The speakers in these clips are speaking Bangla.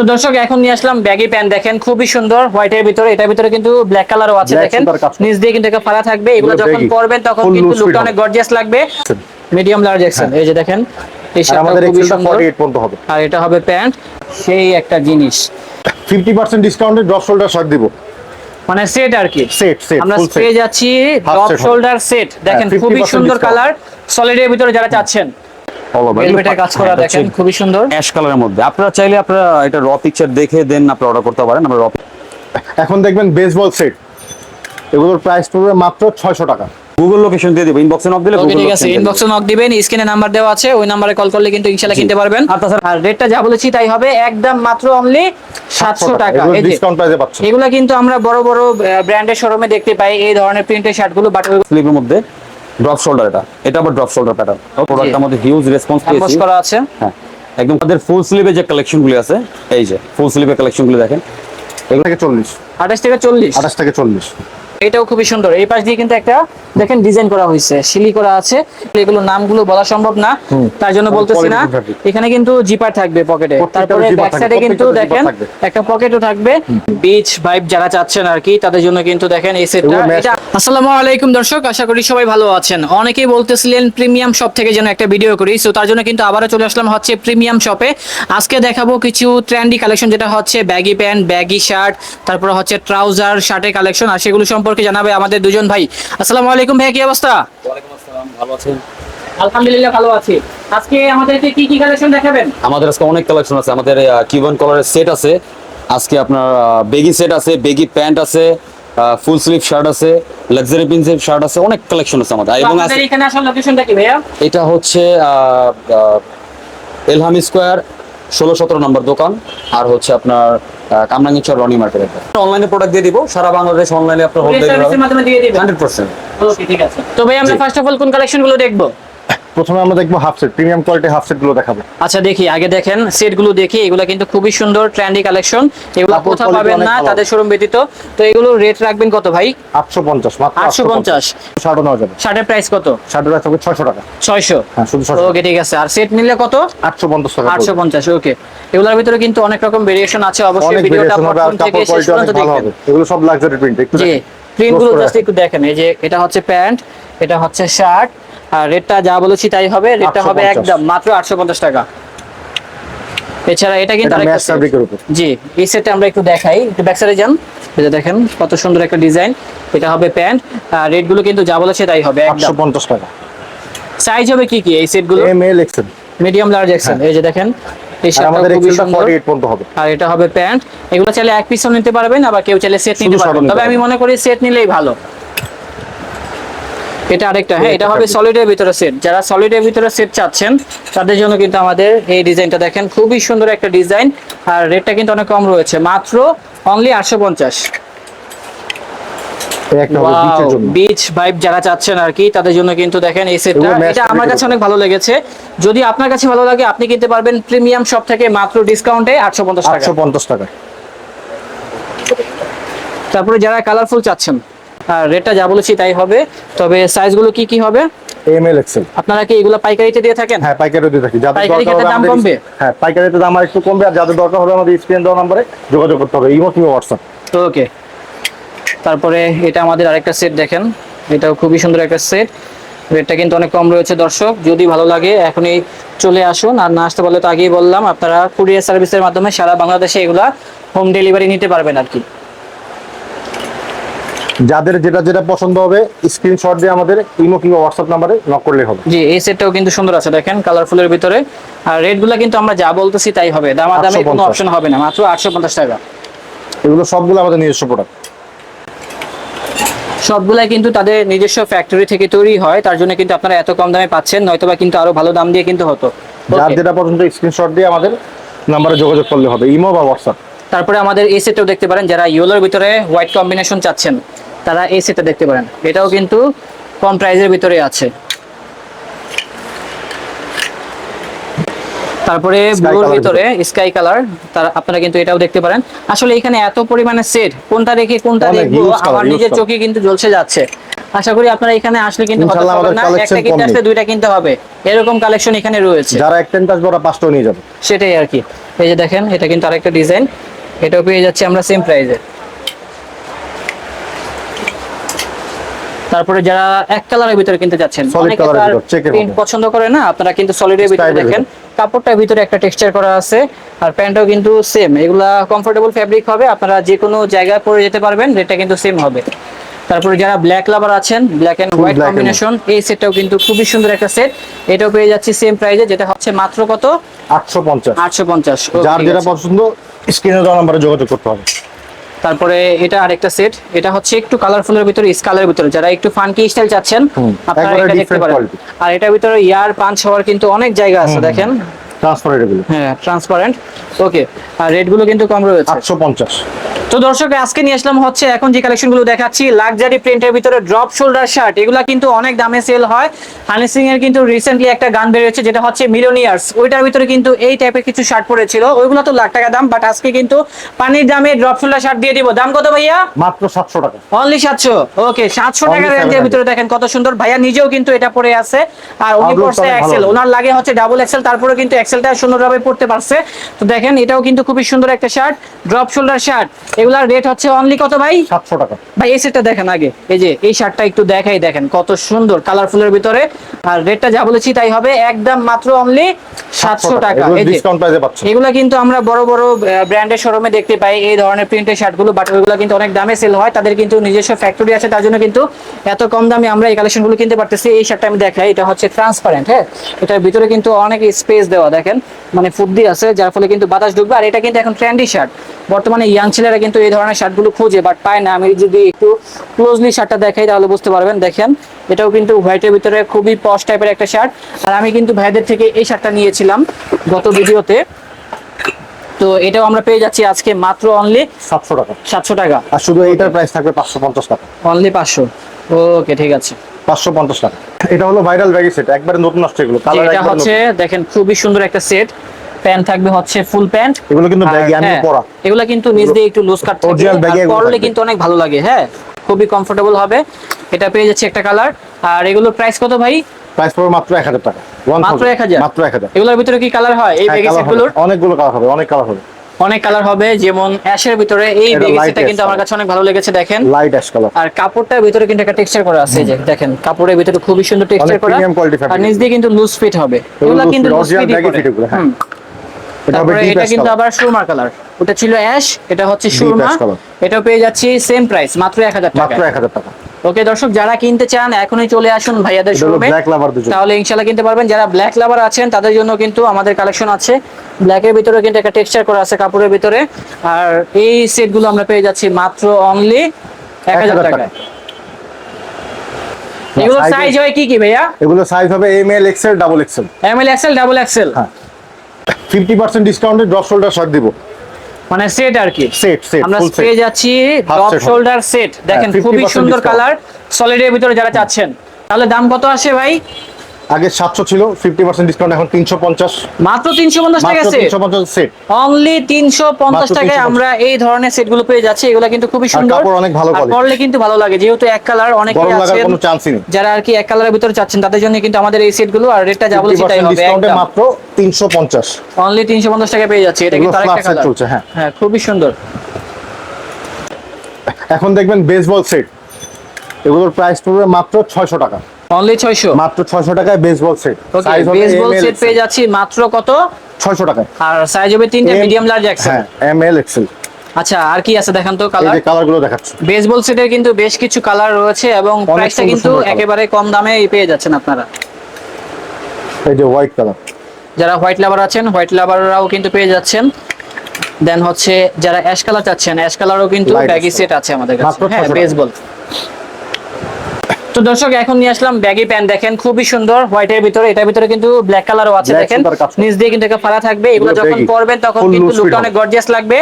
তো দর্শক এখন নিয়ে আসলাম ব্যাগি প্যান্ট দেখেন খুবই সুন্দর হোয়াইটের ভিতরে এটার ভিতরে কিন্তু ব্ল্যাক কালারও আছে দেখেন। নিচ দিয়ে কিন্তু একটা ফাড়া থাকবে এগুলো যখন পরবেন তখন কিন্তু লুকটা অনেক গর্জিয়াস লাগবে। মিডিয়াম লার্জ এক্সেল এই যে দেখেন এই আমাদের খুবই এক্সেলটা সুন্দর। 48 পর্যন্ত হবে। আর এটা হবে প্যান্ট সেই একটা জিনিস। 50% ডিসকাউন্টে ড্রপ শোল্ডার শার্ট দিব। মানে সেট আর কি। সেট সেট আমরা ফুল পেয়ে যাচ্ছি টপ শোল্ডার সেট দেখেন হ্যাঁ, খুবই সুন্দর। কালার সলিডের ভিতরে যারা চাচ্ছেন। অল ওভার ভেলভেটের কাজ করা দেখেন খুবই সুন্দর। অ্যাশ কালারের মধ্যে। আপনারা চাইলে আপনারা এটা র পিকচার দেখে দেন আপনারা অর্ডার করতে পারেন আমরা র এখন দেখবেন বেসবল সেট এগুলোর প্রাইস পড়বে মাত্র 600 টাকা। গুগল লোকেশন দিয়ে দিব ইনবক্সে নক দিলে গুগল ঠিক আছে ইনবক্সে নক দিবেন স্ক্রিনে নাম্বার দেওয়া আছে ওই নাম্বারে কল করলে কিন্তু ইনশাআল্লাহ কিনতে পারবেন। আর তাছাড়া আর রেটটা যা বলেছি তাই হবে একদম মাত্র অনলি 700 টাকা। এগুলো এই ডিসকাউন্ট প্রাইসে পাচ্ছেন এগুলা কিন্তু আমরা বড় বড় ব্র্যান্ডের শোরুমে দেখতে পাই এই ধরনের প্রিন্টের শার্টগুলো বাট স্লিপের মধ্যে। ড্রপ শোল্ডার এটা। এটা আবার ড্রপ শোল্ডার প্যাটার্ন প্রোডাক্ট মধ্যে হিউজ রেসপন্স পেয়েছে। করা আছে। হ্যাঁ। একদম তাদের ফুল স্লিভে যে কালেকশনগুলি আছে এই যে ফুল স্লিভে কালেকশনগুলি দেখেন। এগুলো থেকে 40 28 থেকে 40 28 থেকে 40 এটাও খুবই সুন্দর। এই পাশ দিয়ে কিন্তু একটা দেখেন ডিজাইন করা হয়েছে। শিলি করা আছে। এগুলো নামগুলো বলা সম্ভব না। তার জন্য বলতেছি না। এখানে কিন্তু জিপার থাকবে পকেটে তারপরে ব্যাক সাইডে কিন্তু দেখেন একটা পকেটও থাকবে। বিচ ভাইব যারা চাচ্ছেন আর কি তাদের জন্য কিন্তু দেখেন এই সেটটা এটা আসসালামু আলাইকুম দর্শক আশা করি সবাই ভালো আছেন। অনেকেই বলতেছিলেন প্রিমিয়াম শপ থেকে যেন একটা ভিডিও করি সো তার জন্য কিন্তু আবারও চলে আসলাম হচ্ছে প্রিমিয়াম শপে আজকে দেখাবো কিছু ট্রেন্ডি কালেকশন যেটা হচ্ছে ব্যাগি প্যান্ট ব্যাগি শার্ট তারপর হচ্ছে ট্রাউজার শার্টের কালেকশন আর সেগুলো সম্পর্কে জানাবে আমাদের দুজন ভাই। আসসালামু আলাইকুম ভাই কি অবস্থা? আসসালাম ভালো আছেন? আলহামদুলিল্লাহ ভালো আছি। আজকে আমাদেরকে কি কি কালেকশন দেখাবেন? আমাদের আজকে অনেক কালেকশন আছে। আমাদের কিউবান কালারের সেট আছে। আজকে আপনার বেগি সেট আছে বেগি প্যান্ট আছে ফুল স্লিভ শার্ট আছে লাক্সারি শার্ট আছে অনেক কালেকশন আছে আমাদের। এবং এখানে আসল লোকেশনটা কি ভাইয়া? এটা হচ্ছে এলহাম স্কোয়ার ষোলো সতেরো নম্বর দোকান। আর হচ্ছে আপনার কামরাঙ্গিচর রনি মার্কেট অনলাইনে প্রোডাক্ট দিয়ে দিব সারা বাংলাদেশ অনলাইনে আপনার হোম ডেলিভারি মাধ্যমে দিয়ে দিবেন? হান্ড্রেড পার্সেন্ট ওকে ঠিক আছে। তো ভাই আমরা। ফার্স্ট অফ অল কোন কালেকশনগুলো দেখব? প্রথমে আমরা দেখব half set premium quality half সেটগুলো দেখাবো। আচ্ছা দেখি আগে দেখেন সেটগুলো দেখি এগুলো কিন্তু খুবই সুন্দর ট্রেন্ডি কালেকশন এগুলো কোথাও পাবেন না তাদের শোরুম ব্যতীত। তো এগুলো রেট রাখবেন কত ভাই? 850 মাত্র 850 শার্টও নেওয়া যাবে। প্রাইস কত? প্রাইস হবে 600 টাকা। ছয়শো? হ্যাঁ শুধু 600 ওকে ঠিক আছে। আর সেট নিলে কত? 850 টাকা। আটশো পড়বে। পঞ্চাশ ওকে এগুলোর ভিতরে কিন্তু অনেক রকম ভেরিয়েশন আছে অবশ্যই ভিডিওটা প্রথম থেকে শেষ পর্যন্ত দেখবেন। এগুলো সব লাক্সারি প্রিন্ট একটু জি দেখেন। প্রিন্টগুলো Close করে জাস্ট একটু দেখেন এই যে এটা হচ্ছে প্যান্ট এটা হচ্ছে শার্ট আর রেটটা যা বলেছি তাই হবে রেটটা হবে একদম মাত্র আটশো টাকা। এছাড়া এটা কিন্তু জি এই সেটটা আমরা একটু দেখাই। একটু ব্যাক সাইডে যান যে দেখেন কত সুন্দর একটা ডিজাইন এটা হবে প্যান্ট আর রেটগুলো কিন্তু যা বলেছে তাই হবে একদম। 850 টাকা। সাইজ হবে কি কি এই সেটগুলো? M L XL medium large XL এই যে দেখেন আমাদের খুবই এক্সেলটা সুন্দর। 48 পর্যন্ত হবে। আর এটা হবে প্যান্ট। এগুলো চাইলে এক পিসও নিতে পারবেন আবার কেউ চাইলে সেট নিতে পারবেন। তবে আমি মনে করি সেট নিলেই ভালো। এটা আরেকটা হ্যাঁ এটা হবে সলিডের ভিতরে সেট যারা সলিডের ভিতরে সেট চাচ্ছেন তাদের জন্য কিন্তু আমাদের এই ডিজাইনটা দেখেন খুবই সুন্দর একটা ডিজাইন। আর রেটটা কিন্তু অনেক কম রয়েছে। মাত্র অনলি আটশো পঞ্চাশ এই একটা হবে বিচের জন্য বিচ ভাইব যারা চাচ্ছেন আর কি তাদের জন্য কিন্তু দেখেন এই সেটটা এটা আমার কাছে অনেক ভালো লেগেছে। যদি আপনার কাছে ভালো লাগে আপনি কিনতে পারবেন প্রিমিয়াম শপ থেকে মাত্র ডিসকাউন্টে আটশো পঞ্চাশ টাকা। 850 টাকা। তারপরে যারা কালারফুল চাচ্ছেন আর রেটটা যা বলেছি তাই হবে। তবে সাইজগুলো কি কি হবে? এম এল এক্সেল আপনারা কি এগুলো পাইকারিতে দিয়ে থাকেন? হ্যাঁ পাইকারি দিয়ে থাকি। যাদের দরকার দাম কমবে? হ্যাঁ পাইকারিতে দাম আর একটু কমবে আর যাদের দরকার হবে আমাদের স্ক্রিন দেওয়া নম্বরে যোগাযোগ করতে হবে। ইমো কিংবা হোয়াটসঅ্যাপ ওকে তারপরে এটা আমাদের আরেকটা সেট দেখেন। এটাও খুবই সুন্দর একটা সেট রেটটা কিন্তু অনেক কম রয়েছে দর্শক যদি ভালো লাগে এখনই চলে আসুন। আর না আসতে পারলে তো আগেই বললাম আপনারা কুরিয়ার সার্ভিসের মাধ্যমে সারা বাংলাদেশে এগুলা হোম ডেলিভারি নিতে পারবেন আর কি। যাদের যেটা যেটা পছন্দ হবে স্ক্রিনশট দিয়ে আমাদের ইমো কিংবা হোয়াটসঅ্যাপ নাম্বারে নক করলে হবে। জি এই সেটটাও কিন্তু সুন্দর আছে দেখেন কালারফুলের ভিতরে। আর রেটগুলো কিন্তু আমরা যা বলতেছি তাই হবে। দামাদামি কোনো অপশন হবে না মাত্র আটশো পঞ্চাশ টাকা। এগুলো সবগুলো আমাদের নিজস্ব প্রোডাক্ট সবগুলাই কিন্তু তাদের নিজস্ব ফ্যাক্টরি থেকে তৈরি হয় তার জন্য কিন্তু আপনারা এত কম দামে পাচ্ছেন নয়তোবা কিন্তু আরও ভালো দাম দিয়ে কিন্তু হতো। যার. যেটা পছন্দ স্ক্রিনশট দিয়ে আমাদের নাম্বারে যোগাযোগ করলে হবে ইমো বা হোয়াটসঅ্যাপ তারপরে আমাদের এই সেটটাও দেখতে পারেন যারা ইয়েলোর ভিতরে হোয়াইট কম্বিনেশন চাচ্ছেন তারা এই সেটটা দেখতে পারেন। এটাও কিন্তু কম প্রাইজের ভিতরে আছে। তারপরে ব্লুর ভিতরে স্কাই কালার তার আপনারা কিন্তু এটাও দেখতে পারেন। আসলে এখানে এত পরিমাণে সেট কোনটা রেখে কোনটা দেখব আমার নিজের চোখে কিন্তু জ্বলছে যাচ্ছে। আশা করি আপনারা এখানে আসলে কিন্তু একটা কিনতে আসলে দুইটা কিনতে হবে। এরকম কালেকশন এখানে রয়েছে। যারা এক টেন্ট আসবে ওরা পাঁচটাও নিয়ে যাবে। সেটাই আর কি। এই যে দেখেন এটা কিন্তু আরেকটা ডিজাইন এটাও পেয়ে যাচ্ছি আমরা সেম প্রাইসে তারপরে যারা এক কালারের ভিতরে কিনতে যাচ্ছেন অনেকে মধ্যে। পছন্দ করে না আপনারা কিন্তু সলিডের ভিতরে। দেখেন। কাপড়টার ভিতরে একটা টেক্সচার করা আছে আর প্যান্টটাও কিন্তু সেম এগুলা কমফোর্টেবল ফ্যাব্রিক হবে আপনারা যে কোনো জায়গায় পরে যেতে পারবেন রেটটা কিন্তু সেম হবে। তারপরে যারা ব্ল্যাক লাভার আছেন ব্ল্যাক এন্ড হোয়াইট কম্বিনেশন এই সেটটাও কিন্তু খুবই সুন্দর একটা সেট এটাও পেয়ে যাচ্ছি সেম প্রাইসে যেটা হচ্ছে মাত্র কত? আটশো পঞ্চাশ। আটশো পঞ্চাশ যার যেটা পছন্দ স্ক্রিনে দেওয়া নাম্বারে যোগাযোগ করতে হবে। তারপরে এটা আরেকটা সেট এটা হচ্ছে একটু কালারফুলের ভিতরে স্কালের ভিতরে। যারা একটু ফানকি স্টাইল চাচ্ছেন আপনারা এটা দেখতে পারেন। আর এটার ভিতরে ইয়ার পাঁচ হওয়ার কিন্তু অনেক জায়গা আছে দেখেন। ট্রান্সফার এগুলো। হ্যাঁ ট্রান্সপারেন্ট ওকে আর কিন্তু কম রয়েছে। আটশো পঞ্চাশ। তো দর্শক আজকে নিয়ে আসলাম হচ্ছে এখন যে কালেকশন দেখাচ্ছি লাক্সারি প্রিন্টের ভিতরে ড্রপ শোল্ডার শার্ট এগুলা কিন্তু অনেক দামে সেল হয়। হানি সিং এর কিন্তু রিসেন্টলি একটা গান বেরিয়েছে যেটা হচ্ছে মিলিয়নিয়ার্স ওইটার ভিতরে কিন্তু এই টাইপের কিছু শার্ট পড়েছিল। ওইগুলো তো লাখ টাকা দাম বাট আজকে কিন্তু পানির দামে ড্রপ শোল্ডার শার্ট দিয়ে দিব। দাম কত ভাইয়া? মাত্র সাতশো টাকা। অনলি সাতশো। ওকে সাতশো Only টাকা রেঞ্জের ভিতরে দেখেন কত সুন্দর। ভাইয়া নিজেও কিন্তু এটা পরে আছে। আর উনি এক্সেল ওনার লাগে হচ্ছে ডাবল এক্সেল তারপরে কিন্তু এক্সেলটা সুন্দরভাবে পড়তে পারছে। তো দেখেন এটাও কিন্তু খুবই সুন্দর একটা শার্ট ড্রপ শোল্ডার শার্ট এগুলার রেট হচ্ছে অনলি কত ভাই? সাতশো টাকা। ভাই এই সেটটা দেখেন আগে। এই যে এই শার্টটা একটু দেখাই দেখেন কত সুন্দর কালারফুলের ভিতরে। আর রেটটা যা বলেছি তাই হবে একদম মাত্র অনলি সাতশো টাকা। এই ডিসকাউন্ট প্রাইসে পাচ্ছেন এগুলা কিন্তু আমরা বড় বড় ব্র্যান্ডের শোরুমে দেখতে পাই এই ধরনের প্রিন্টের শার্টগুলো বাট ওইগুলো কিন্তু অনেক দামে সেল হয়। তাদের কিন্তু নিজস্ব ফ্যাক্টরি আছে তার জন্য কিন্তু এত কম দামে আমরা এই কালেকশনগুলো কিনতে পারতেছি। এই শার্টটা আমি দেখাই এটা হচ্ছে ট্রান্সপারেন্ট হ্যাঁ? এটার ভিতরে কিন্তু অনেক স্পেস দেওয়া। দেখেন মানে ফুদ্দি আছে যার ফলে কিন্তু বাতাস ঢুকবে। আর এটা কিন্তু এখন ট্রেন্ডি শার্ট বর্তমানে ইয়াং ছেলেরা কিন্তু এই ধরনের শার্টগুলো খুঁজে বাট পায় না। আমি যদি একটু ক্লোজলি শার্টটা দেখাই তাহলে বুঝতে পারবেন। দেখেন এটাও কিন্তু হোয়াইটের ভিতরে খুবই পশ টাইপের একটা শার্ট আর আমি কিন্তু ভাইদের থেকে এই শার্টটা নিয়েছিলাম গত ভিডিওতে। তো এটাও আমরা পেয়ে যাচ্ছি আজকে মাত্র অনলি সাতশো টাকা। সাতশো টাকা। আর শুধু এইটার প্রাইস থাকবে পাঁচশো পঞ্চাশ টাকা। অনলি পাঁচশো। ওকে ঠিক আছে। পাঁচশো পঞ্চাশ টাকা। এটা হলো ভাইরাল ব্যাগি সেট একবারে নতুন আসছে এগুলো। কালার এটা হচ্ছে দেখেন খুবই সুন্দর একটা সেট প্যান্ট থাকবে হচ্ছে ফুল প্যান্ট এগুলো কিন্তু ব্যাগি আমি পরা। এগুলা কিন্তু নিচ দিয়ে একটু লুজ কাট এগুলো পরলে কিন্তু অনেক ভালো লাগে হ্যাঁ? খুবই কমফোর্টেবল হবে। এটা পেয়ে যাচ্ছে একটা কালার আর এগুলোর প্রাইস কত ভাই? প্রাইস পড়বে মাত্র এক হাজার টাকা। মাত্র thousand। এক হাজার? মাত্র এক হাজার। এগুলোর ভিতরে কি কালার হয় এই হ্যাঁ। সেটগুলোর অনেকগুলো কালার হবে অনেক কালার হবে। অনেক কালার হবে যেমন অ্যাশের ভিতরে এই এটা বেগি light সেটটা কিন্তু আমার কাছে অনেক ভালো লেগেছে দেখেন। লাইট অ্যাশ কালার আর কাপড়টার ভিতরে কিন্তু একটা টেক্সচার করা আছে যে দেখেন কাপড়ের ভিতরে খুবই সুন্দর টেক্সচার করা। premium quality fabric। আর নিচ দিয়ে কিন্তু লুজ ফিট হবে। এগুলা কিন্তু লুজ ফিট হ্যাঁ। এটা হবে তারপরে এটা কিন্তু আবার সুরমা কালার ওটা ছিল অ্যাশ এটা হচ্ছে সুরমা। এটাও পেয়ে যাচ্ছি সেম প্রাইস মাত্র এক হাজার টাকা মাত্র এক হাজার টাকা। ওকে দর্শক যারা কিনতে চান এখনই চলে আসুন ভাইয়াদের শোরুমে। তাহলে ইনশাল্লাহ কিনতে পারবেন। যারা ব্ল্যাক লাভার আছেন তাদের জন্য কিন্তু আমাদের কালেকশন আছে। ব্ল্যাকের ভিতরে কিন্তু একটা টেক্সচার করা আছে কাপড়ের ভিতরে। আর এই সেটগুলো আমরা পেয়ে যাচ্ছি মাত্র অনলি এক হাজার 1000 টাকায়। টাকা। এগুলো সাইজ হয় কি কি ভাইয়া? এগুলো সাইজ হবে M L XL double XL M L XL double XL হ্যাঁ। ফিফটি পার্সেন্ট ডিসকাউন্টে ড্রপ শোল্ডার শার্ট দিব। মানে সেট আর কি। সেট সেট আমরা স্প্রে পেয়ে যাচ্ছি টপ শোল্ডার সেট দেখেন খুবই সুন্দর। কালার সলিডের ভিতরে যারা চাচ্ছেন তাহলে দাম কত আসে ভাই? আগে সাতশো ছিল ফিফটি পার্সেন্ট ডিসকাউন্ট এখন তিনশো পঞ্চাশ। মাত্র তিনশো পঞ্চাশ টাকা মাত্র সেট তিনশো পঞ্চাশ সেট অনলি তিনশো পঞ্চাশ মাত্র টাকায় আমরা এই ধরনের সেটগুলো পেয়ে যাচ্ছি এগুলো কিন্তু খুবই সুন্দর। কাপড় অনেক ভালো quality। পরলে কিন্তু ভালো লাগে যেহেতু এক কালার অনেকে আছেন কোনো চান্সই নেই। যারা আর কি এক কালারের ভিতরে চাচ্ছেন তাদের জন্য কিন্তু আমাদের এই সেটগুলো আর রেটটা যা বলেছি তাই হবে ডিসকাউন্টে মাত্র তিনশো পঞ্চাশ। অনলি তিনশো পঞ্চাশ টাকা পেয়ে যাচ্ছে এটা কিন্তু আরেকটা কালার চলছে, হ্যাঁ। হ্যাঁ খুবই সুন্দর। এখন দেখবেন বেসবল সেট এগুলোর প্রাইস পড়বে মাত্র ছয়শো টাকা। অনলি ছয়শো? মাত্র ছয়শো টাকায় baseball set okay baseball set পেয়ে যাচ্ছি মাত্র কত? ছয়শো টাকায়। আর সাইজ হবে তিনটা মিডিয়াম লার্জ এক্সেল হ্যাঁ এম এল এক্সেল আচ্ছা আর কি আছে দেখান তো এই কালার যে কালারগুলো দেখাচ্ছি। বেসবল সেটের কিন্তু বেশ কিছু কালার রয়েছে এবং প্রাইসটা কিন্তু একেবারে কম দামে পেয়ে যাচ্ছেন আপনারা। এই যে হোয়াইট কালার যারা হোয়াইট লাভার আছেন হোয়াইট লাভাররাও কিন্তু পেয়ে যাচ্ছেন। দেন হচ্ছে যারা অ্যাশ কালার চাচ্ছেন অ্যাশ কালারও কিন্তু ব্যাগি সেট আছে আমাদের কাছে। হ্যাঁ বেসবল তো দর্শক এখন নিয়ে আসলাম ব্যাগি প্যান্ট দেখেন খুবই সুন্দর হোয়াইটের ভিতরে এটার ভিতরে কিন্তু ব্ল্যাক কালারও আছে দেখেন। নিচ দিয়ে কিন্তু একটা ফাড়া থাকবে এগুলো যখন পরবেন তখন কিন্তু লুকটা অনেক গর্জিয়াস লাগবে।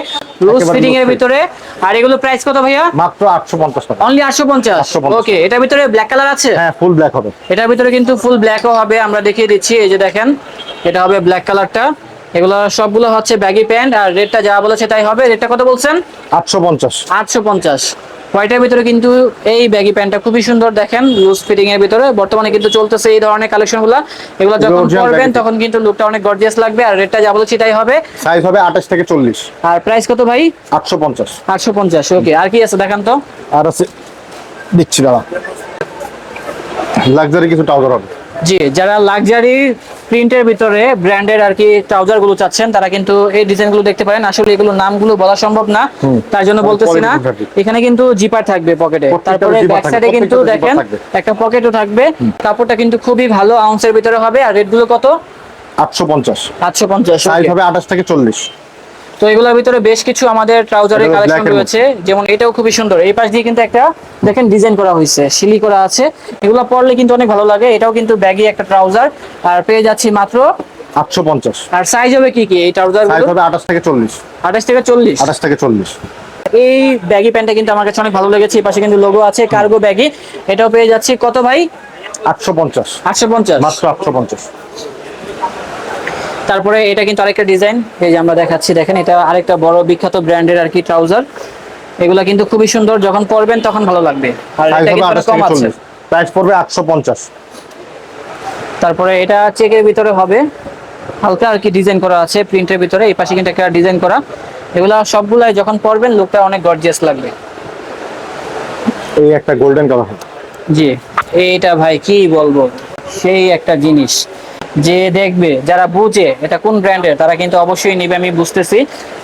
লুজ ফিটিং এর ভিতরে। আর এগুলো প্রাইস কত ভাইয়া? মাত্র আটশো পঞ্চাশ টাকা। অনলি 850 ওকে এটার ভিতরে ব্ল্যাক কালার আছে? হ্যাঁ ফুল ব্ল্যাক হবে। এটার ভিতরে কিন্তু ফুল ব্ল্যাকও হবে আমরা দেখিয়ে দিচ্ছি এই যে দেখেন এটা হবে ব্ল্যাক কালারটা এগুলো সবগুলো হচ্ছে ব্যাগি প্যান্ট আর রেটটা যা বলেছে তাই হবে। রেটটা কত বলছেন? আটশো পঞ্চাশ। আটশো পঞ্চাশ। হোয়াইটের ভিতরে কিন্তু এই ব্যাগি প্যান্টটা খুবই সুন্দর দেখেন লুজ ফিটিং এর ভিতরে। বর্তমানে কিন্তু চলতেছে এই ধরনের কালেকশনগুলা। এগুলো যখন পরবেন তখন কিন্তু লুকটা অনেক গর্জিয়াস লাগবে আর রেটটা যা বলেছি তাই হবে। সাইজ হবে আঠাশ থেকে চল্লিশ। আর প্রাইস কত ভাই? আটশো পঞ্চাশ। আটশো পঞ্চাশ ওকে আর কি আছে দেখান তো? আর আছে দিচ্ছি দাদা। লাক্সারি কিছু ট্রাউজার হবে জি যারা লাক্সারি প্রিন্টের ভিতরে ব্র্যান্ডের আর কি ট্রাউজারগুলো চাচ্ছেন তারা কিন্তু এই ডিজাইনগুলো দেখতে পারেন। আসলে এগুলো নামগুলো বলা সম্ভব না তার জন্য বলতেছি না। এখানে কিন্তু জিপার থাকবে পকেটে তারপরে ব্যাক সাইডে কিন্তু দেখেন একটা পকেটও থাকবে। কাপড়টা কিন্তু খুবই ভালো আউন্সের ভিতরে হবে। আর রেটগুলো কত? আটশো পঞ্চাশ। আটশো পঞ্চাশ হবে আঠাশ থেকে চল্লিশ। তো এগুলোর ভিতরে বেশ কিছু আমাদের ট্রাউজারের কালেকশন রয়েছে। যেমন এটাও খুবই সুন্দর। এই পাশ দিয়ে কিন্তু একটা দেখেন ডিজাইন করা হয়েছে শিলি করা আছে। এগুলো পরলে কিন্তু অনেক ভালো লাগে। এটাও কিন্তু ব্যাগি একটা ট্রাউজার আর পেয়ে যাচ্ছি মাত্র আটশো পঞ্চাশ। আর সাইজ হবে কি কি এই ট্রাউজার সাইজ হবে আঠাশ থেকে চল্লিশ। আঠাশ থেকে চল্লিশ। আঠাশ থেকে চল্লিশ। এই ব্যাগি প্যান্টটা কিন্তু আমার কাছে অনেক ভালো লেগেছে। এই পাশে কিন্তু লোগো আছে কার্গো ব্যাগি এটাও পেয়ে যাচ্ছি কত ভাই? আটশো পঞ্চাশ। আটশো পঞ্চাশ। মাত্র আটশো পঞ্চাশ। তারপরে এটা কিন্তু আরেকটা ডিজাইন। এই যে আমরা দেখাচ্ছি দেখেন এটা আরেকটা বড় বিখ্যাত ব্র্যান্ডের আর কি ট্রাউজার। এগুলা কিন্তু খুবই সুন্দর যখন পরবেন তখন ভালো লাগবে। আর এটা কিন্তু কম আছে। প্রাইস পড়বে আটশো পঞ্চাশ। তারপরে এটা চেকের ভিতরে হবে। হালকা আর কি ডিজাইন করা আছে প্রিন্টের ভিতরে। এই পাশে কিন্তু একটা ডিজাইন করা। এগুলা সবগুলাই যখন পরবেন লুকটা অনেক গর্জিয়াস লাগবে। এই একটা গোল্ডেন কালার জি এইটা ভাই কি বলব? সেই একটা জিনিস। যে দেখবে যারা বুঝে এটা কোন ব্র্যান্ডের তারা কিন্তু অবশ্যই নিবে আমি বুঝতেছি।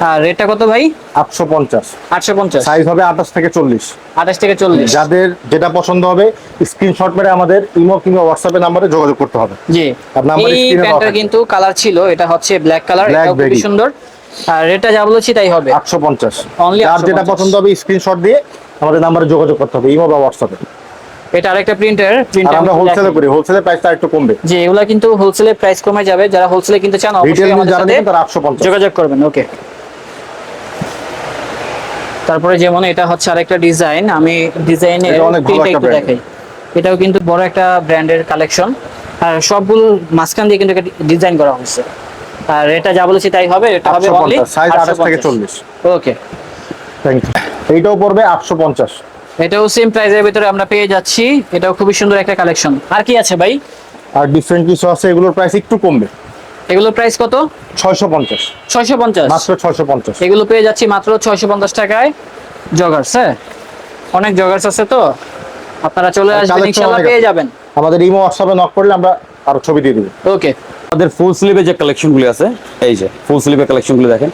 আর রেটটা কত ভাই? আটশো পঞ্চাশ। আটশো পঞ্চাশ। সাইজ হবে আঠাশ থেকে চল্লিশ। আঠাশ থেকে চল্লিশ। যাদের যেটা পছন্দ হবে স্ক্রিনশট মেরে আমাদের ইমো কিংবা হোয়াটসঅ্যাপে নাম্বারে যোগাযোগ করতে হবে। জি। আর নাম্বার এই দেওয়া কিন্তু কালার ছিল এটা হচ্ছে ব্ল্যাক কালার এটাও খুবই সুন্দর। আর রেটটা যা বলেছি তাই হবে। আটশো পঞ্চাশ। Only যার যেটা পছন্দ হবে স্ক্রিনশট দিয়ে আমাদের নাম্বারে যোগাযোগ করতে হবে ইমো বা হোয়াটসঅ্যাপে এটা আরেকটা প্রিন্টার প্রিন্টার আমরা হোলসেলে করি হোলসেলের প্রাইসটা একটু কমবে। যে এগুলা কিন্তু হোলসেলে প্রাইস কমে যাবে যারা হোলসেলে কিনতে চান অবশ্যই আমাদের সাথে যোগাযোগ করবেন ওকে। তারপরে যেমন এটা হচ্ছে আরেকটা ডিজাইন আমি প্রিন্টটা একটু দেখাই। এটাও কিন্তু বড় একটা ব্র্যান্ডের কালেকশন আর সবগুলো মাঝখান দিয়ে কিন্তু ডিজাইন করা হয়েছে। আর এটা যা বলেছি তাই হবে এটা হবে অনলি সাইজ আঠাশ থেকে চল্লিশ। ওকে। থ্যাংক ইউ এইটাও পড়বে আটশো পঞ্চাশ। এটাও সেম প্রাইসের ভিতরে আমরা পেয়ে যাচ্ছি। এটাও খুবই সুন্দর একটা কালেকশন আর কি আছে ভাই? আর ডিফারেন্ট কিছু আছে এগুলোর প্রাইস একটু কমবে। এগুলোর প্রাইস কত? ছয়শো পঞ্চাশ। ছয়শো পঞ্চাশ। মাত্র ছয়শো পঞ্চাশ। এগুলো পেয়ে যাচ্ছি মাত্র ছয়শো পঞ্চাশ টাকায়। জগার্স হ্যাঁ? অনেক জগার্স আছে তো? আপনারা চলে আসবেন অনেক পেয়ে যাবেন। আমাদের ইমো হোয়াটসঅ্যাপে নক করলে আমরা আরও ছবি দিয়ে দেবো। ওকে আমাদের ফুল স্লিভে যে কালেকশনগুলি আছে এই যে ফুল স্লিভের কালেকশনগুলো দেখেন।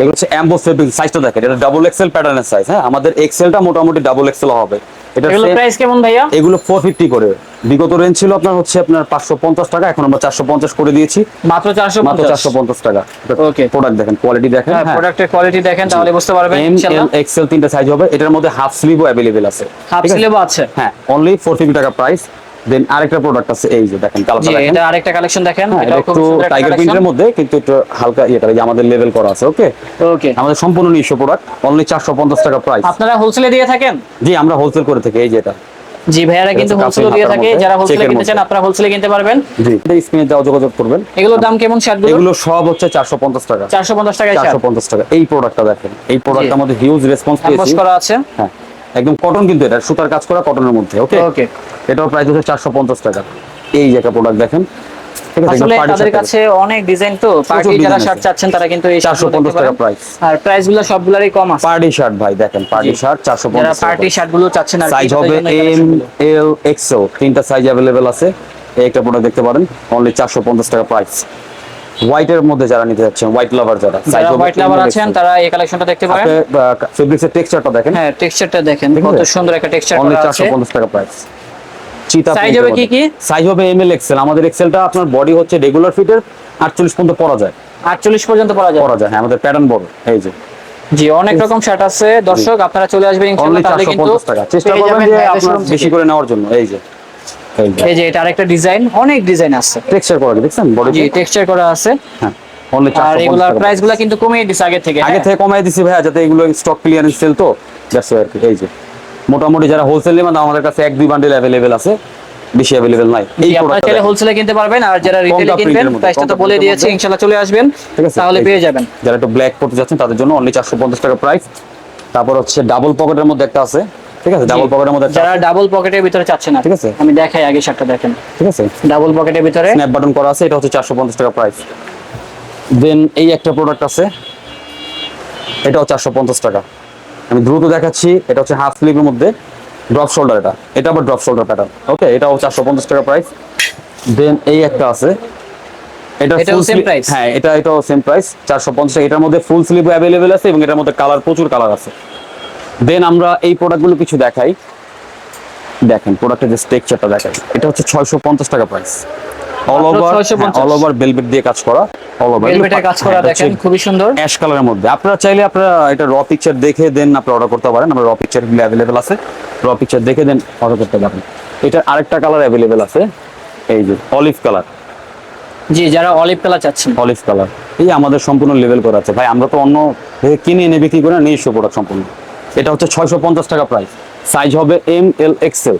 এগুলো হচ্ছে অ্যাম্বো ফেব্রিক সাইজটা দেখেন এটা ডাবল এক্সেল প্যাটার্নের সাইজ হ্যাঁ? আমাদের এক্সেলটা মোটামুটি ডাবল এক্সেল হবে। এটা প্রাইস কেমন ভাইয়া? এগুলো ফোর ফিফটি করে। বিগত রেঞ্জ ছিল আপনার হচ্ছে আপনার পাঁচশো পঞ্চাশ টাকা এখন আমরা চারশো পঞ্চাশ করে দিয়েছি। মাত্র চারশো মাত্র চারশো পঞ্চাশ টাকা। Okay. প্রোডাক্ট দেখেন কোয়ালিটি দেখেন হ্যাঁ। প্রোডাক্টের কোয়ালিটি দেখেন তাহলে বুঝতে পারবেন ইনশাল্লাহ এক্সেল তিনটা সাইজ হবে এটার মধ্যে হাফ স্লিভও অ্যাভেলেবেল আছে হাফ স্লিভও আছে? হ্যাঁ অনলি ফোর ফিফটি টাকা প্রাইস দেন আরেকটা প্রোডাক্ট আছে এই যে দেখেন কালারটা দেখেন এটা আরেকটা কালেকশন দেখেন হ্যাঁ, এটা একটু টাইগার প্রিন্টের মধ্যে কিন্তু একটু হালকা ইয়ে করে আমাদের লেভেল করা আছে ওকে ওকে আমাদের সম্পূর্ণ নিজস্ব প্রোডাক্ট অনলি চারশো পঞ্চাশ টাকা প্রাইস আপনারা হোলসেলে দিয়ে থাকেন? জি আমরা হোলসেল করে থাকি এই যে এটা। জি ভাইয়ারা কিন্তু হোলসেলে দিয়ে থাকে যারা হোলসেলে কিনতে চান আপনারা হোলসেলে কিনতে পারবেন। জি স্ক্রিনে দেওয়া যোগাযোগ করবেন। এগুলোর দাম কেমন শার্টগুলো এগুলো সব হচ্ছে চারশো পঞ্চাশ টাকা। চারশো পঞ্চাশ টাকায় চারশো পঞ্চাশ টাকা এই প্রোডাক্টটা দেখেন এই প্রোডাক্টটার মধ্যে হিউজ রেসপন্স পেয়েছি। করা আছে। হ্যাঁ। একদম কটন কিন্তু এটা সুতার কাজ করা কটনের মধ্যে ওকে ওকে এটার প্রাইস হচ্ছে চারশো পঞ্চাশ টাকা। এই যে একটা প্রোডাক্ট দেখেন আসলে তাদের কাছে অনেক ডিজাইন তো পার্টি যারা শার্ট চাচ্ছেন তারা কিন্তু এই 450 টাকা price। আর প্রাইসগুলো সবগুলোরই কম আছে। পার্টি শার্ট ভাই দেখেন পার্টি। শার্ট চারশো যারা পার্টি শার্টগুলো চাচ্ছেন আর সাইজ হবে এম। এল এক্সেল তিনটা সাইজ অ্যাভেলেবেল আছে। এই একটা প্রোডাক্ট দেখতে পারেন অনলি চারশো পঞ্চাশ টাকা প্রাইস হোয়াইটের মধ্যে যারা নিতে যাচ্ছেন হোয়াইট লাভার যারা হোয়াইট লাভার আছেন তারা এই কালেকশনটা দেখতে পারেন। ফেব্রিক্সের টেক্সচারটা দেখেন। হ্যাঁ টেক্সচারটা দেখেন। কত সুন্দর একটা টেক্সচার করা আছে। পঞ্চাশ টাকা প্রাইস চিতা Size হবে কি কি? সাইজ হবে এম এল এক্সেল আমাদের এক্সেলটা আপনার বডি হচ্ছে রেগুলার ফিটের আটচল্লিশ পর্যন্ত পরা যায়। 48 পর্যন্ত পরা যায়। পরা যায়। হ্যাঁ আমাদের প্যাটার্ন বড়। এই যে। জি অনেক রকম শার্ট আছে। দর্শক আপনারা চলে আসবেন ইনশাআল্লাহ তাহলে কিন্তু চেষ্টা করবেন যে ভাইয়াদের আপনার। বেশি করে নেওয়ার জন্য। এই যে। এই যে এটা আরেকটা ডিজাইন অনেক ডিজাইন আছে। টেক্সচার করা দেখছেন? বডি জি টেক্সচার করা আছে। হ্যাঁ আর এগুলার প্রাইসগুলা কিন্তু কমিয়ে দিছে আগে থেকে আগে হ্যাঁ? থেকে কমাই দিছি ভাইয়া যাতে এগুলো স্টক ক্লিয়ারেন্স সেল তো। দ্যাটস এই যে। মোটামুটি যারা হোলসেল নেবেন আমাদের কাছে এক দুই বান্ডেল অ্যাভেলেবেল আছে। বেশি অ্যাভেলেবেল নাই। এই চাইলে হোলসেলে কিনতে পারবেন আর যারা রিটেলে কিনবেন প্রাইসটা তো বলে দিয়েছি ইনশাআল্লাহ চলে আসবেন তাহলে পেয়ে যাবেন। যারা একটু ব্ল্যাক করতে যাচ্ছেন তাদের জন্য অনলি চারশো পঞ্চাশ টাকা প্রাইস তারপর হচ্ছে ডাবল পকেটের মধ্যে একটা আছে। ঠিক আছে ডাবল পকেটের মধ্যে যারা ডাবল পকেটের ভিতরে চাচ্ছে না ঠিক আছে। আমি দেখাই আগে শার্টটা দেখেন। ঠিক আছে। ডাবল পকেটের ভিতরে স্ন্যাপ বাটন করা আছে এটা হচ্ছে চারশো পঞ্চাশ টাকা প্রাইস দেন এই একটা প্রোডাক্ট আছে এটাও চারশো পঞ্চাশ টাকা। আমি দ্রুত দেখাচ্ছি এটা হচ্ছে হাফ স্লিভের মধ্যে ড্রপ শোল্ডার এটা। এটা আবার ড্রপ শোল্ডার প্যাটার্ন ওকে এটাও চারশো পঞ্চাশ টাকা প্রাইস দেন এই একটা আছে এটা ফুল same price? হ্যাঁ এটা এটাও সেম প্রাইস চারশো পঞ্চাশ এটার মধ্যে ফুল স্লিভ অ্যাভেলেবেল আছে এবং এটার মধ্যে কালার প্রচুর কালার আছে। দেন আমরা এই প্রোডাক্টগুলো কিছু দেখাই। দেখেন প্রোডাক্টের যে স্ট্রাকচারটা দেখাই। এটা হচ্ছে ছয়শো পঞ্চাশ টাকা price all over 650 all over velvet দিয়ে কাজ করা অল ওভার ভেলভেটের কাজ করা দেখেন খুবই সুন্দর। অ্যাশ কালারের মধ্যে। আপনারা চাইলে আপনারা এটা র পিকচার দেখে দেন আপনারা অর্ডার করতে পারেন। আমরা র পিকচারগুলো অ্যাভেলেবেল আছে। র পিকচার দেখে দেন অর্ডার করতে পারেন। এটা আরেকটা কালার অ্যাভেলেবেল আছে। এই যে অলিভ কালার জি যারা অলিভ কালার চাচ্ছেন। অলিভ কালার এই আমাদের সম্পূর্ণ লেভেল করা আছে। ভাই আমরা তো অন্য কিনে এনে বিক্রি করে নিজস্ব প্রোডাক্ট সম্পূর্ণ। এটা হচ্ছে ছয়শো পঞ্চাশ টাকা প্রাইস সাইজ হবে এম এল এক্সেল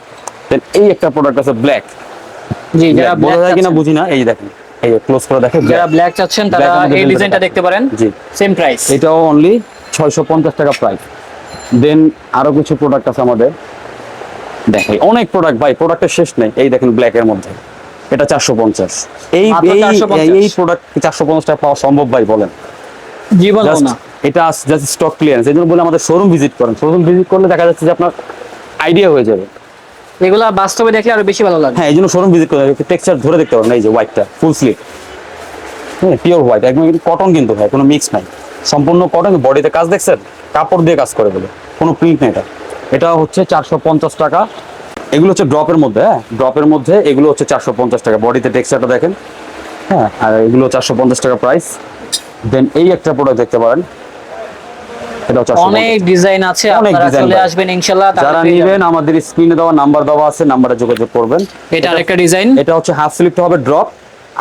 এই একটা প্রোডাক্ট আছে ব্ল্যাক জি যারা বোঝা যায় কিনা বুঝি না এই দেখেন এই ক্লোজ করে দেখে যারা ব্ল্যাক চাচ্ছেন তারা এই ডিজাইনটা দেখতে পারেন। জি। সেম প্রাইস এটাও অনলি ছয়শো পঞ্চাশ টাকা প্রাইস দেন আরও কিছু প্রোডাক্ট আছে আমাদের। দেখাই অনেক প্রোডাক্ট ভাই প্রোডাক্টের শেষ নেই। এই দেখেন ব্ল্যাক এর মধ্যে। এটা চারশো পঞ্চাশ। এই এই প্রোডাক্ট চারশো পঞ্চাশ টাকা পাওয়া সম্ভব ভাই বলেন? জীবন না। এটা জাস্ট স্টক ক্লিয়ারেন্স এই জন্য বলে আমাদের শোরুম ভিজিট করেন। শোরুম ভিজিট করলে দেখা যাচ্ছে যে আপনার আইডিয়া হয়ে যাবে। এগুলো বাস্তবে দেখলে আরও বেশি ভালো লাগে। হ্যাঁ এই জন্য শোরুম ভিজিট করে টেক্সচার ধরে দেখতে পারেন এই যে হোয়াইটটা ফুল স্লিভ হ্যাঁ পিওর হোয়াইট একদম কটন কিন্তু ভাই কোনো মিক্স নাই। সম্পূর্ণ কটন বডিতে কাজ দেখছেন? কাপড় দিয়ে কাজ করে বলে কোনো প্রিন্ট নেই এটা। এটা হচ্ছে চারশো পঞ্চাশ টাকা। এগুলো হচ্ছে ড্রপের মধ্যে হ্যাঁ ড্রপের মধ্যে এগুলো হচ্ছে চারশো পঞ্চাশ টাকা। বডিতে টেক্সচারটা দেখেন। হ্যাঁ আর এগুলো চারশো পঞ্চাশ টাকা প্রাইস দেন এই একটা প্রোডাক্ট দেখতে পারেন। অনেক ডিজাইন আছে আপনারা চলে আসবেন ইনশাআল্লাহ যারা পেয়ে নেবেন আমাদের স্ক্রিনে দেওয়া নাম্বার দেওয়া আছে নাম্বারে যোগাযোগ করবেন। এটা আরেকটা ডিজাইন এটা হচ্ছে হাফ স্লিপটা হবে ড্রপ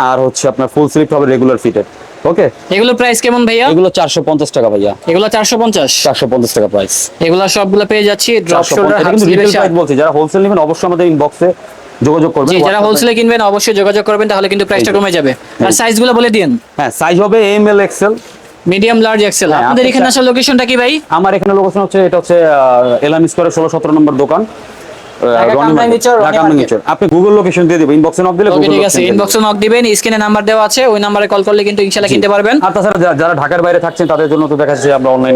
আর হচ্ছে আপনার ফুল স্লিপটা হবে রেগুলার ফিটেড ওকে এগুলো প্রাইস কেমন ভাইয়া? এগুলো চারশো পঞ্চাশ টাকা ভাইয়া। এগুলো চারশো পঞ্চাশ? চারশো পঞ্চাশ টাকা প্রাইস এগুলো সবগুলো পেয়ে যাচ্ছি ড্রপ শোল্ডার কিন্তু রিটেল প্রাইস বলছি যারা হোলসেল নেবেন অবশ্যই আমাদের ইনবক্সে যোগাযোগ করবেন যারা হোলসেলে কিনবেন অবশ্যই যোগাযোগ করবেন তাহলে কিন্তু প্রাইসটা কমে যাবে। আর সাইজগুলো বলে দিন হ্যাঁ সাইজ হবে M L XL medium large XL আপনাদের এখানে আসার লোকেশনটা কি ভাই? আমার এখানে লোকেশন হচ্ছে এটা হচ্ছে এলাম স্কোয়ারের ষোলো সতেরো নম্বর দোকান। আপনি গুগল লোকেশন দিয়ে দিবেন ইনবক্সে নক দিলে ঠিক আছে ইনবক্সে নক দিবেন। স্ক্রিনে নাম্বার দেওয়া আছে ওই নাম্বারে কল করলে কিন্তু ইনশাআল্লাহ কিনতে পারবেন। আর তাছাড়া যারা ঢাকার বাইরে থাকছেন তাদের জন্য তো দেখা যাচ্ছে আমরা অনলাইন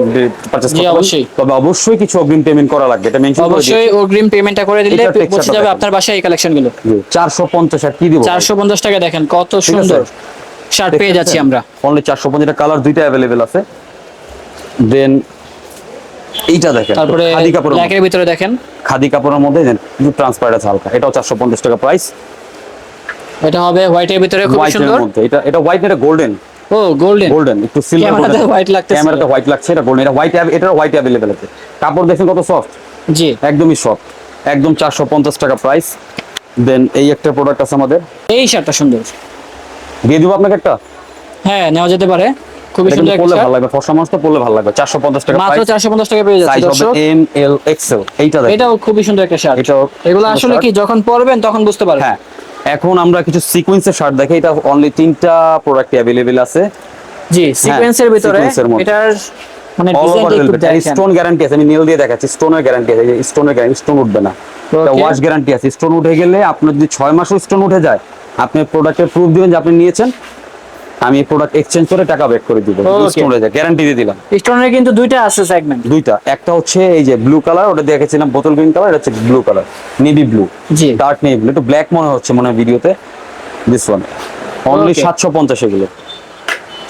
পারচেজ করতে পারি। অবশ্যই। তবে অবশ্যই কিছু অগ্রিম পেমেন্ট করা লাগবে এটা মেনশন করে অবশ্যই অগ্রিম পেমেন্টটা করে দিলে পৌঁছে যাবে আপনার বাসায় এই কালেকশনগুলো চারশো পঞ্চাশ আর কি দিব চারশো পঞ্চাশ টাকা দেখেন কত সুন্দর। শার্ট পেয়ে যাচ্ছি আমরা। অনলি চারশো পঞ্চাশ কালার দুইটা অ্যাভেলেবেল আছে। দেন এইটা দেখেন তারপরে খাদি কাপড়ের ব্ল্যাকের ভিতরে দেখেন। খাদি কাপড়ের মধ্যে দেন ট্রান্সপারেন্ট আছে হালকা। এটাও চারশো পঞ্চাশ টাকা প্রাইস এটা হবে হোয়াইটের ভিতরে খুব সুন্দর। এটা এটা হোয়াইট এটা গোল্ডেন ও গোল্ডেন গোল্ডেন একটু সিলভার ক্যামেরাতে white লাগতেছে। ক্যামেরাতে হোয়াইট লাগছে এটা গোল্ডেন এটা হোয়াইট এটা হোয়াইট অ্যাভেলেবেল আছে। কাপড় দেখেন কত সফট জি। একদমই সফট একদম চারশো পঞ্চাশ টাকা প্রাইস দেন এই একটা প্রোডাক্ট আছে আমাদের। এই শার্টটা সুন্দর। দিয়ে দিব আপনাকে একটা? হ্যাঁ নেওয়া যেতে পারে। খুবই সুন্দর একটা শার্ট। ভালো লাগবে ফর্সা মানুষ তো পরলে ভালো লাগবে। চারশো পঞ্চাশ টাকা মাত্র প্রাইস চারশো পঞ্চাশ টাকা পেয়ে যাচ্ছে দর্শক। এম এল এক্সেল এইটা দেখেন। এটাও খুবই সুন্দর একটা শার্ট এটাও এগুলো আসলে কি যখন পরবেন তখন বুঝতে পারবেন। হ্যাঁ এখন আমরা কিছু সিকোয়েন্সের শার্ট দেখি এটা অনলি তিনটা প্রোডাক্ট অ্যাভেলেবেল আছে। জি সিকোয়েন্সের ভিতরে এর মধ্যে। এটার মানে ডিজাইনটা একটু দেখেন। স্টোন গ্যারান্টি আছে আমি নেল দিয়ে দেখাচ্ছি স্টোনের গ্যারান্টি আছে স্টোনের গ্যারান্টি স্টোন উঠবে না. ওয়াশ গ্যারান্টি আছে স্টোন উঠে গেলে আপনার যদি ছয় মাসও স্টোন উঠে যায় আপনি প্রোডাক্টের প্রুফ দিবেন যে আপনি নিয়েছেন আমি প্রোডাক্ট এক্সচেঞ্জ করে টাকা ব্যাক করে দিব. স্টোন যায় গ্যারান্টি দিয়ে দিলাম। স্টোনের কিন্তু দুইটা আছে সেগমেন্ট দুইটা। একটা হচ্ছে এই যে ব্লু কালার ওটা দেখেছিলাম বোতল গ্রিন কালার এটা হচ্ছে ব্লু কালার নেভি ব্লু জি। ডার্ক নেভি ব্লু একটু ব্ল্যাক মনে হচ্ছে মনে হয় ভিডিওতে দিস ওয়ান অনলি Okay. সাতশো পঞ্চাশ এগুলো।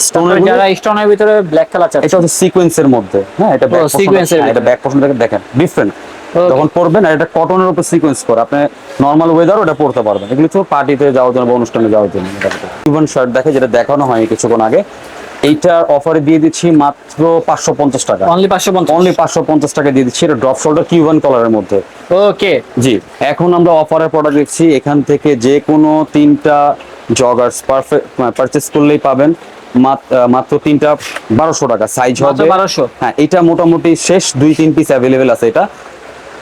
স্টোনের যারা স্টোনের ভিতরে ব্ল্যাক কালার চাচ্ছে। এটা হচ্ছে সিকোয়েন্সের মধ্যে। হ্যাঁ এটা ব্যাক sequence এটা ব্যাক পোর্শন থেকে দেখেন ডিফারেন্ট. যখন পরবেন আর এটা কটনের উপর সিকোয়েন্স করে। আপনি নর্মাল ওয়েদার ওটা পরতে পারবেন। এগুলো তো পার্টিতে যাওয়ার জন্য বা অনুষ্ঠানে যাওয়ার জন্য। ইভেন শার্ট দেখে যেটা দেখানো হয়নি কিছুক্ষণ আগে এইটার অফারে দিয়ে দিচ্ছি মাত্র পাঁচশো পঞ্চাশ টাকা। অনলি পাঁচশো পঞ্চাশ। অনলি পাঁচশো পঞ্চাশ টাকা দিয়ে দিচ্ছি। এটা ড্রপ শোল্ডার কিউবান কালারের মধ্যে। ওকে জি। এখন আমরা অফারের প্রোডাক্ট দেখছি। এখান থেকে যে কোনো তিনটা জগার্স পারফেক্ট পারচেস করলেই পাবেন। মাত- মাত্র তিনটা বারোশো টাকা। সাইজ হবে 1200 হ্যাঁ এটা মোটামুটি শেষ। দুই তিন পিস অ্যাভেলেবেল আছে এটা।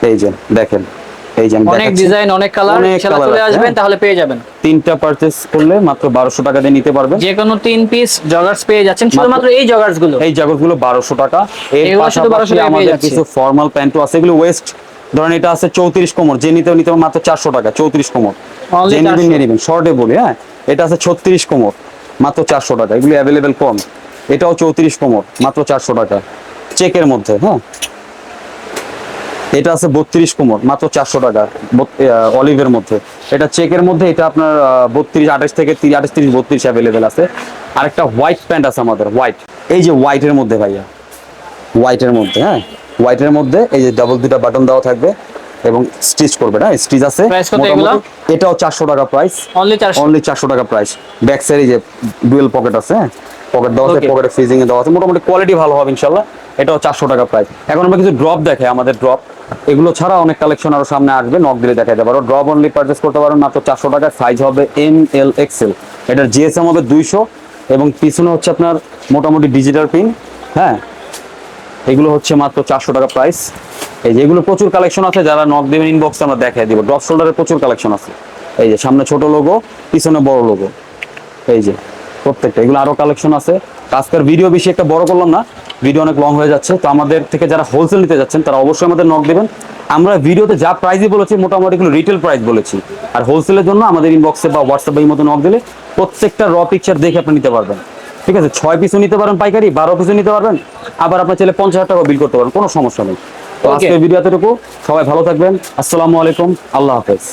এই যে দেখেন। এই যে অনেক ডিজাইন অনেক কালার চলে আসবেন হ্যাঁ। তাহলে পেয়ে যাবেন। তিনটা পারচেস করলে মাত্র বারোশো টাকা দিয়ে নিতে পারবেন। যে কোনো তিন পিস জগার্স পেয়ে যাচ্ছেন। শুধুমাত্র এই জগার্সগুলো এই জাগতগুলো বারোশো টাকা। এর 1200 পাশাপাশি আমাদের কিছু ফর্মাল প্যান্টও আছে। এগুলো ওয়েস্ট ধরেন এটা আছে চৌত্রিশ কোমর। যে নিতে নিতে মাত্র চারশো টাকা চৌত্রিশ কোমর। Only যে নিবেন নিয়ে নিবেন। শর্টে বলি হ্যাঁ। এটা আছে ছত্রিশ কোমর মাত্র চারশো টাকা। এগুলো অ্যাভেলেবেল কম। এটাও চৌত্রিশ কোমর মাত্র চারশো টাকা। চেকের মধ্যে হ্যাঁ। এটা আছে বত্রিশ কোমর মাত্র চারশো টাকা অলিভের মধ্যে। এটা চেকের মধ্যে এটা আপনার বত্রিশ আঠাশ থেকে তিরিশ আঠাশ তিরিশ বত্রিশ অ্যাভেলেবেল আছে। আর একটা হোয়াইট প্যান্ট আছে আমাদের হোয়াইট এই যে হোয়াইটের মধ্যে ভাইয়া হোয়াইটের মধ্যে হ্যাঁ? হোয়াইটের মধ্যে এই যে ডাবল দুটা বাটন দেওয়া থাকবে এবং স্টিচ করবে না? স্টিচ আছে? এটাও চারশো টাকা প্রাইস অনলি চারশো। অনলি চারশো টাকা প্রাইস ব্যাক সাইড এই যে ডুয়েল পকেট আছে হ্যাঁ? পকেট দেওয়া আছে পকেটে ফ্রিজিং এ দেওয়া আছে। মোটামুটি কোয়ালিটি ভালো হবে ইনশাল্লাহ। এটাও চারশো টাকা প্রাইস এখন আমরা কিছু ড্রপ দেখে আমাদের ড্রপ এগুলো ছাড়া অনেক কালেকশন আরও সামনে আসবে নক দিলে দেখাতে পারো ড্রপ অনলি পারচেস করতে পারো মাত্র চারশো টাকার সাইজ হবে এম এল এক্সেল এটার জিএসএম হবে দুইশো এবং পিছনে হচ্ছে আপনার মোটামুটি ডিজিটাল পিন হ্যাঁ? এগুলো হচ্ছে মাত্র চারশো টাকা প্রাইস এই যে এগুলো প্রচুর কালেকশন আছে যারা নক দেবেন ইনবক্সে আমরা দেখাই দিব। ড্রপ শোল্ডারের প্রচুর কালেকশন আছে। এই যে সামনে ছোট লোগো পিছনে বড় লোগো এই যে। প্রত্যেকটা এগুলো আরও কালেকশন আছে। আজকের ভিডিও বেশি একটা বড় করলাম না ভিডিও অনেক লং হয়ে যাচ্ছে। তো আমাদের থেকে যারা হোলসেল নিতে যাচ্ছেন তারা অবশ্যই আমাদের নক দেবেন। আমরা ভিডিওতে যা প্রাইসই বলেছি মোটামুটি এগুলো রিটেল প্রাইস বলেছি। আর হোলসেলের জন্য আমাদের ইনবক্সে বা হোয়াটসঅ্যাপে এই মতো নক দিলে প্রত্যেকটা র পিকচার দেখে আপনি নিতে পারবেন। ঠিক আছে? ছয় পিসও নিতে পারেন পাইকারি বারো পিসও নিতে পারবেন। আবার আপনার ছেলে পঞ্চাশ হাজার টাকা বিল করতে পারেন কোনো সমস্যা নেই। তো. আজকের ভিডিও এতটুকু। সবাই ভালো থাকবেন। আসসালামু আলাইকুম। আল্লাহ হাফেজ।